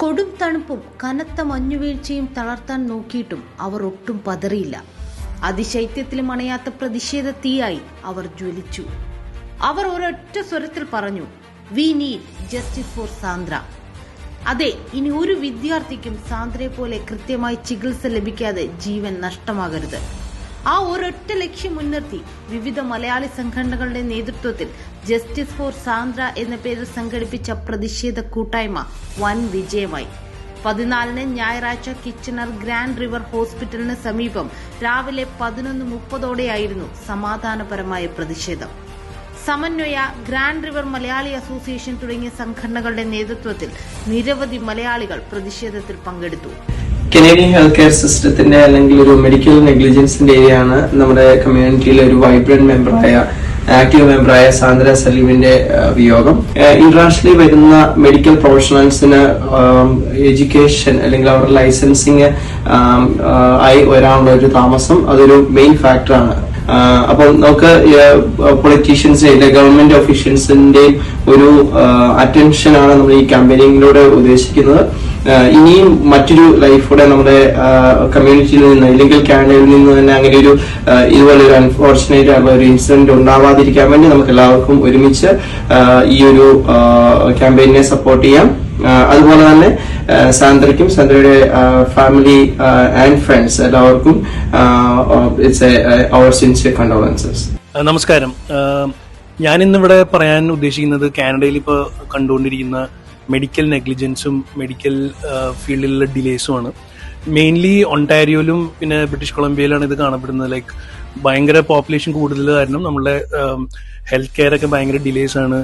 കൊടും തണുപ്പും കനത്ത മഞ്ഞുവീഴ്ചയും തളർത്താൻ നോക്കിയിട്ടും അവർ ഒട്ടും പതറിയില്ല. അതിശൈത്യത്തിലും അണയാത്ത പ്രതിഷേധ തീയായി അവർ ജ്വലിച്ചു. അവർ ഒരൊറ്റ സ്വരത്തിൽ പറഞ്ഞു we need justice for Sandra. അതെ ഇനി ഒരു വിദ്യാർത്ഥിക്കും സാന്ദ്രയെ പോലെ കൃത്യമായി ചികിത്സ ലഭിക്കാതെ ജീവൻ നഷ്ടമാകരുത്. ആ ഒരൊറ്റ ലക്ഷ്യം മുൻനിർത്തി വിവിധ മലയാളി സംഘടനകളുടെ നേതൃത്വത്തിൽ ജസ്റ്റിസ് ഫോർ സാന്ദ്ര എന്ന പേരിൽ സംഘടിപ്പിച്ച പ്രതിഷേധ കൂട്ടായ്മ വൻ വിജയമായി. പതിനാലിന് ഞായറാഴ്ച കിച്ചണർ ഗ്രാൻഡ് റിവർ ഹോസ്പിറ്റലിന് സമീപം രാവിലെ പതിനൊന്ന് മുപ്പതോടെയായിരുന്നു സമാധാനപരമായ പ്രതിഷേധം. സമന്വയ ഗ്രാൻഡ് റിവർ മലയാളി അസോസിയേഷൻ തുടങ്ങിയ സംഘടനകളുടെ നേതൃത്വത്തിൽ നിരവധി മലയാളികൾ പ്രതിഷേധത്തിൽ പങ്കെടുത്തു. കനേഡിയൻ ഹെൽത്ത് കെയർ സിസ്റ്റത്തിന്റെ അല്ലെങ്കിൽ ഒരു മെഡിക്കൽ നെഗ്ലിജൻസിന്റെ ഏരിയയാണ് നമ്മുടെ കമ്മ്യൂണിറ്റിയിലെ ഒരു വൈബ്രന്റ് മെമ്പറായ ആക്റ്റീവ് മെമ്പറായ സാന്ദ്ര സലീമിന്റെ വിയോഗം. ഇന്റർനാഷണലി വരുന്ന മെഡിക്കൽ പ്രൊഫഷണൽസിന് എഡ്യൂക്കേഷൻ അല്ലെങ്കിൽ അവരുടെ ലൈസൻസിങ് ആയി വരാനുള്ള ഒരു താമസം അതൊരു മെയിൻ ഫാക്ടറാണ് അപ്പൊ നമുക്ക് പൊളിറ്റീഷ്യൻസിന്റെ ഗവൺമെന്റ് ഒഫീഷ്യൽസിന്റെയും ഒരു അറ്റൻഷൻ ആണ് നമ്മൾ ഈ ക്യാമ്പയിനിങ്ങിലൂടെ ഉദ്ദേശിക്കുന്നത്. ഇനിയും മറ്റൊരു ലൈഫ് കൂടെ നമ്മുടെ കമ്മ്യൂണിറ്റിയിൽ നിന്ന് ഇല്ലെങ്കിൽ കാനഡയിൽ നിന്ന് തന്നെ അങ്ങനെ ഒരു ഇതുപോലെ ഒരു അൺഫോർച്ചുനേറ്റ് ആയിട്ടുള്ള ഒരു ഇൻസിഡന്റ് ഉണ്ടാവാതിരിക്കാൻ വേണ്ടി നമുക്ക് എല്ലാവർക്കും ഒരുമിച്ച് ഈ ഒരു ക്യാമ്പയിനെ സപ്പോർട്ട് ചെയ്യാം. അതുപോലെ തന്നെ സാന്ദ്രയ്ക്കും സാന്ദ്രയുടെ ഫാമിലി ആൻഡ് ഫ്രണ്ട്സ് എല്ലാവർക്കും ഇറ്റ്സ് അവർ കണ്ടോളൻസസ് നമസ്കാരം. ഞാനിന്നിവിടെ പറയാൻ ഉദ്ദേശിക്കുന്നത് കാനഡയിൽ ഇപ്പോൾ കണ്ടുകൊണ്ടിരിക്കുന്ന മെഡിക്കൽ നെഗ്ലിജൻസും മെഡിക്കൽ ഫീൽഡിലുള്ള ഡിലേസുമാണ് മെയിൻലി ഒണ്ടാരിയോയിലും പിന്നെ ബ്രിട്ടീഷ് കൊളംബിയയിലാണ് ഇത് കാണപ്പെടുന്നത്. ലൈക്ക് ഭയങ്കര പോപ്പുലേഷൻ കൂടുതൽ കാരണം നമ്മുടെ ഹെൽത്ത് കെയർ ഒക്കെ ഭയങ്കര ഡിലേസ് ആണ്.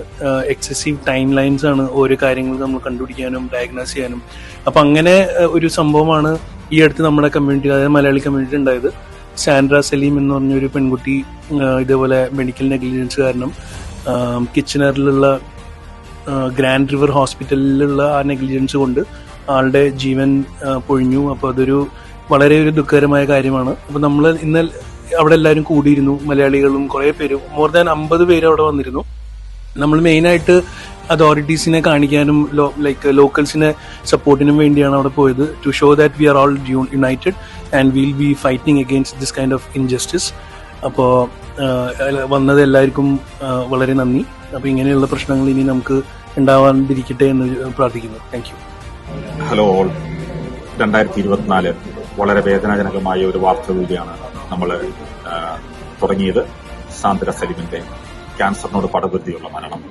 എക്സസീവ് ടൈം ലൈൻസ് ആണ് ഓരോ കാര്യങ്ങൾ നമ്മൾ കണ്ടുപിടിക്കാനും ഡയഗ്നോസ് ചെയ്യാനും. അപ്പൊ അങ്ങനെ ഒരു സംഭവമാണ് ഈ അടുത്ത് നമ്മുടെ കമ്മ്യൂണിറ്റി അതായത് മലയാളി കമ്മ്യൂണിറ്റി ഉണ്ടായത്. സാൻഡ്ര സലീം എന്ന് പറഞ്ഞൊരു പെൺകുട്ടി ഇതേപോലെ മെഡിക്കൽ നെഗ്ലിജൻസ് കാരണം കിച്ചണറിലുള്ള ഗ്രാൻഡ് റിവർ ഹോസ്പിറ്റലിലുള്ള ആ നെഗ്ലിജൻസ് കൊണ്ട് ആളുടെ ജീവൻ പൊഴിഞ്ഞു. അപ്പോൾ അതൊരു വളരെ ഒരു ദുഃഖകരമായ കാര്യമാണ്. അപ്പോൾ നമ്മൾ ഇന്ന് അവിടെ എല്ലാവരും കൂടിയിരുന്നു മലയാളികളും കുറേ പേരും. മോർ ദാൻ അമ്പത് പേര് അവിടെ വന്നിരുന്നു. നമ്മൾ മെയിനായിട്ട് അതോറിറ്റീസിനെ കാണിക്കാനും ലൈക്ക് ലോക്കൽസിനെ സപ്പോർട്ടിനും വേണ്ടിയാണ് അവിടെ പോയത്. To show that we are all united and will be fighting against this kind of injustice അപ്പോൾ വന്നത് എല്ലാവർക്കും വളരെ നന്ദി. അപ്പോൾ ഇങ്ങനെയുള്ള പ്രശ്നങ്ങൾ ഇനി നമുക്ക് ഉണ്ടാവാണ്ടിരിക്കട്ടെ എന്ന് പ്രാർത്ഥിക്കുന്നു. താങ്ക് യു ഹലോ ഓൾ രണ്ടായിരത്തി ഇരുപത്തിനാല് വളരെ വേദനാജനകമായ ഒരു വാർത്ത കൂടിയാണ് നമ്മൾ തുടങ്ങിയത്. സാന്ദ്ര സലിമിന്റെ ക്യാൻസറിനോട് പടവൃത്തിയുള്ള മരണം.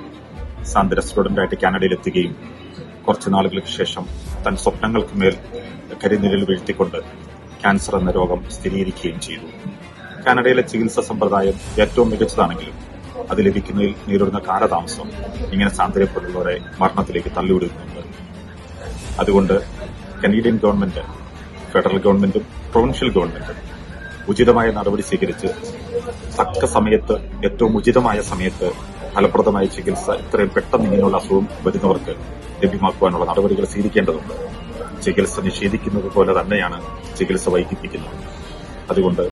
സാന്ദ്ര സ്റ്റുഡന്റായിട്ട് കാനഡയിൽ എത്തുകയും കുറച്ചു നാളുകൾക്ക് ശേഷം തൻ സ്വപ്നങ്ങൾക്ക് മേൽ കരിനിഴൽ വീഴ്ത്തിക്കൊണ്ട് ക്യാൻസർ എന്ന രോഗം സ്ഥിരീകരിക്കുകയും ചെയ്തു. കാനഡയിലെ ചികിത്സാ സമ്പ്രദായം ഏറ്റവും മികച്ചതാണെങ്കിലും അത് ലഭിക്കുന്നതിൽ നേരിടുന്ന കാലതാമസം ഇങ്ങനെ സാന്ദ്രയപ്പോലുള്ളവരെ മരണത്തിലേക്ക് തള്ളിവിടുന്നുണ്ട്. അതുകൊണ്ട് കനേഡിയൻ ഗവൺമെന്റ് ഫെഡറൽ ഗവൺമെന്റും പ്രൊവിൻഷ്യൽ ഗവൺമെന്റും ഉചിതമായ നടപടി സ്വീകരിച്ച് തക്ക സമയത്ത് ഏറ്റവും ഉചിതമായ സമയത്ത് ഫലപ്രദമായ ചികിത്സ ഇത്രയും പെട്ടെന്ന് ഇങ്ങനെയുള്ള അസുഖം വരുന്നവർക്ക് ലഭ്യമാക്കുവാനുള്ള നടപടികൾ സ്വീകരിക്കേണ്ടതുണ്ട്. ചികിത്സ നിഷേധിക്കുന്നത് പോലെ തന്നെയാണ് ചികിത്സ വൈകിപ്പിക്കുന്നത്. അതുകൊണ്ട്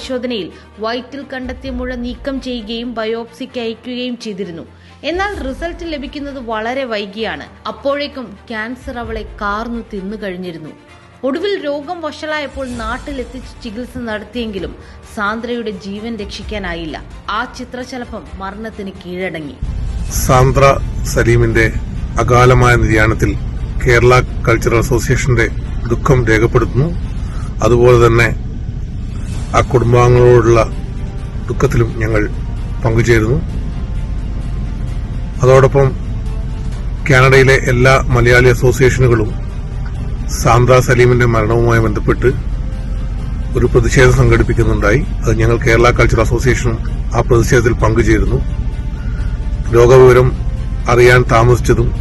പരിശോധനയിൽ വയറ്റിൽ കണ്ടെത്തിയ മുഴ നീക്കം ചെയ്യുകയും ബയോപ്സിക്ക് അയക്കുകയും ചെയ്തിരുന്നു. എന്നാൽ റിസൾട്ട് ലഭിക്കുന്നത് വളരെ വൈകിയാണ്. അപ്പോഴേക്കും ക്യാൻസർ അവളെ കാർന്നു തിന്നു കഴിഞ്ഞിരുന്നു. ഒടുവിൽ രോഗം വഷളായപ്പോൾ നാട്ടിലെത്തിച്ച് ചികിത്സ നടത്തിയെങ്കിലും സാന്ദ്രയുടെ ജീവൻ രക്ഷിക്കാനായില്ല. ആ ചിത്രശലഭം മരണത്തിന് കീഴടങ്ങി. സാന്ദ്ര സലീമിന്റെ അകാലമായ നിര്യാണത്തിൽ കേരള കൾച്ചറൽ അസോസിയേഷന്റെ ദുഃഖം രേഖപ്പെടുത്തുന്നു. അതുപോലെ തന്നെ ആ കുടുംബാംഗങ്ങളോടുള്ള ദുഃഖത്തിലും ഞങ്ങൾ പങ്കുചേരുന്നു. അതോടൊപ്പം കാനഡയിലെ എല്ലാ മലയാളി അസോസിയേഷനുകളും സാന്ദ്ര സലീമിന്റെ മരണവുമായി ബന്ധപ്പെട്ട് ഒരു പ്രതിഷേധം സംഘടിപ്പിക്കുന്നുണ്ടായി. അത് ഞങ്ങൾ കേരള കൾച്ചർ അസോസിയേഷനും ആ പ്രതിഷേധത്തിൽ പങ്കുചേരുന്നു. രോഗവിവരം അറിയാൻ താമസിച്ചതും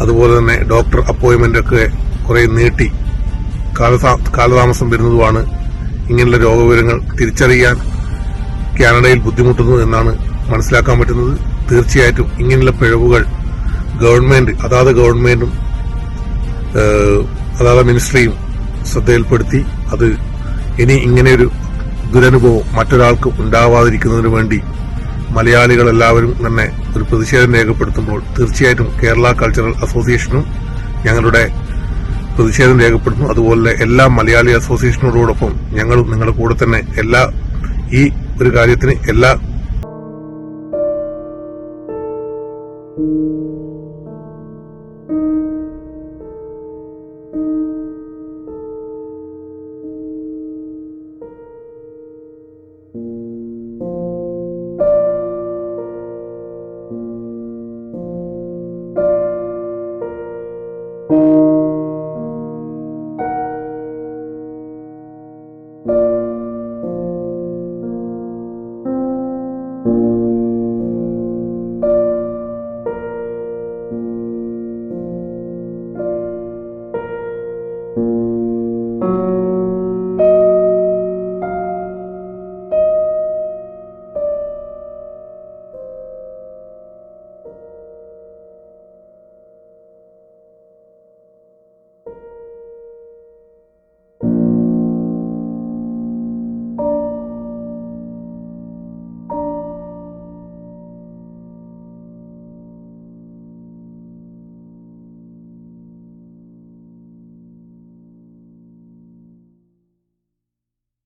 അതുപോലെ തന്നെ ഡോക്ടർ അപ്പോയിന്റ്മെന്റ് ഒക്കെ കുറെ നീട്ടി കാലതാ- കാലതാമസം വരുന്നതുമാണ് ഇങ്ങനെയുള്ള രോഗവിവരങ്ങൾ തിരിച്ചറിയാൻ കാനഡയിൽ ബുദ്ധിമുട്ടുന്നു എന്നാണ് മനസ്സിലാക്കാൻ പറ്റുന്നത്. തീർച്ചയായിട്ടും ഇങ്ങനെയുള്ള പിഴവുകൾ ഗവൺമെന്റ് അതാത് ഗവൺമെന്റും അതാത് മിനിസ്ട്രിയും ശ്രദ്ധയിൽപ്പെടുത്തി അത് ഇനി ഇങ്ങനെയൊരു ദുരനുഭവം മറ്റൊരാൾക്ക് ഉണ്ടാവാതിരിക്കുന്നതിന് വേണ്ടി മലയാളികൾ എല്ലാവരും തന്നെ ഒരു പ്രതിഷേധം രേഖപ്പെടുത്തുമ്പോൾ തീർച്ചയായിട്ടും കേരള കൾച്ചറൽ അസോസിയേഷനും ഞങ്ങളുടെ പ്രതിഷേധം രേഖപ്പെടുത്തുന്നു. അതുപോലെ എല്ലാ മലയാളി അസോസിയേഷനോടൊപ്പം ഞങ്ങളും നിങ്ങളുടെ കൂടെ തന്നെ എല്ലാ ഈ ഒരു കാര്യത്തിന് എല്ലാ